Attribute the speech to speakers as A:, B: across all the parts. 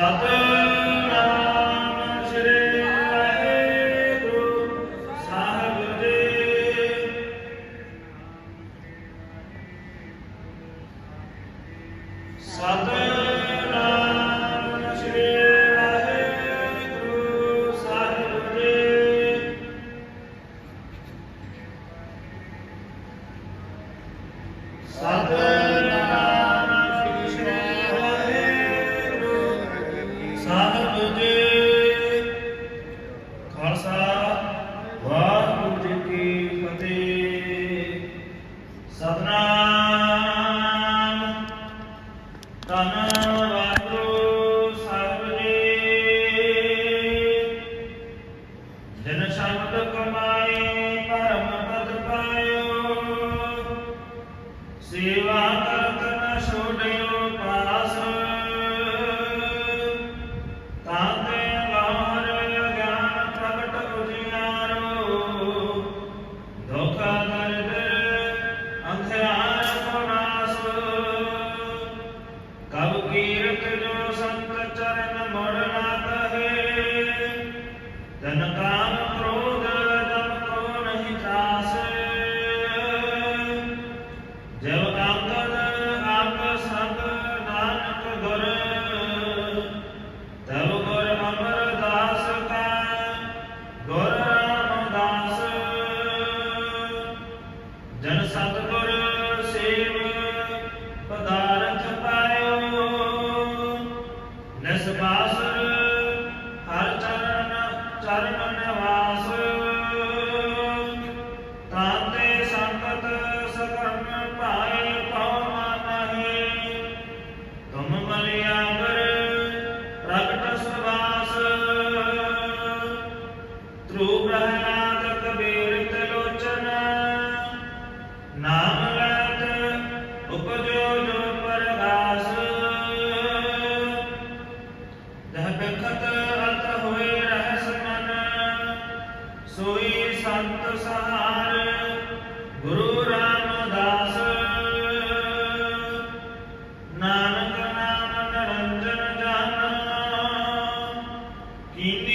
A: Amen.
B: ਜਨ ਸਤਗੁਰ save, ਪਦਾਰਥ ਪਾਇਓ। ਨਿਸਵਾਸੁਰ ਹਰ ਚਰਨ
A: ਚਰਨ
B: ਨਿਵਾਸ। ਤਾਂਤੇ
A: ਸੰਪਤ
B: ਸਕਰਮ ਭਾਇ ਪਉ ਮਾਨਹਿ। ਤੁਮ ਮਲਿਆ ਪਰ
A: ਪ੍ਰਗਟ
B: ਸੁਵਾਸ ਤ੍ਰੂ
A: ਬ੍ਰਹਮਾ
B: in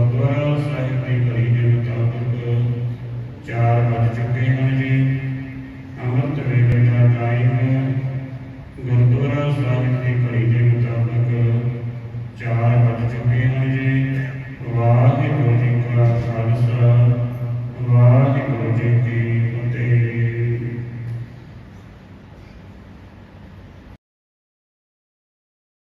C: ਗੁਰਦੁਆਰਾ ਸਾਹਿਬ ਦੀ ਘੜੀ ਦੇ ਮੁਤਾਬਕ 4 ਵਜ ਚੁੱਕੇ ਹਨ ਜੀ। ਅੰਮ੍ਰਿਤ ਵੇਲੇ ਦਾ ਟਾਈਮ ਗੁਰਦੁਆਰਾ ਸਾਹਿਬ ਦੀ ਘੜੀ